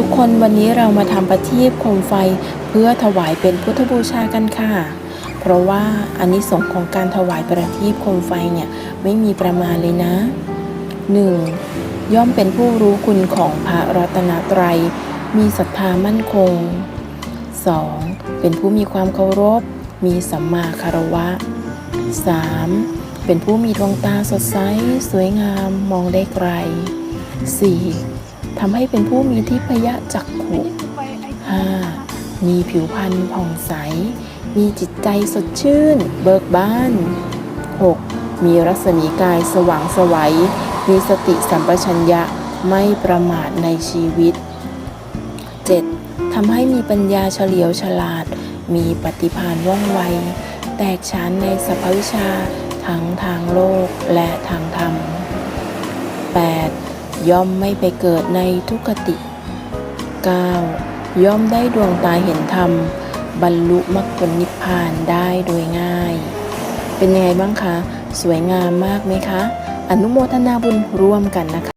ทุกคนวันนี้เรามาทำประทีปโคมไฟเพื่อถวายเป็นพุทธบูชากันค่ะ เพราะว่าอานิสงส์ของการถวายประทีปโคมไฟเนี่ยไม่มีประมาณเลยนะ 1. ย่อมเป็นผู้รู้คุณของพระรัตนตรัย มีศรัทธามั่นคง 2. เป็นผู้มีความเคารพ มีสัมมาคารวะ 3. เป็นผู้มีดวงตาสดใส สวยงามมองได้ไกล 4. ทำให้เป็นผู้มีทิพยจักขุ 5. มีผิวพรรณผ่องใส มีจิตใจสดชื่น เบิกบาน 6. มีรัศมีกายสว่างสวัย มีสติสัมปชัญญะไม่ประมาทในชีวิต 7. ทำให้มีปัญญาเฉลียวฉลาด มีปฏิภาณว่องไว แตกฉานในสรรพวิชา ทั้งทางโลกและทางธรรม 8. ย่อมไม่ไปเกิดในทุกขติ 9. ย่อมได้ดวงตาเห็นธรรม บรรลุมรรคผลนิพพานได้โดยง่าย เป็นยังไงบ้างคะ สวยงามมากไหมคะ อนุโมทนาบุญร่วมกันนะคะ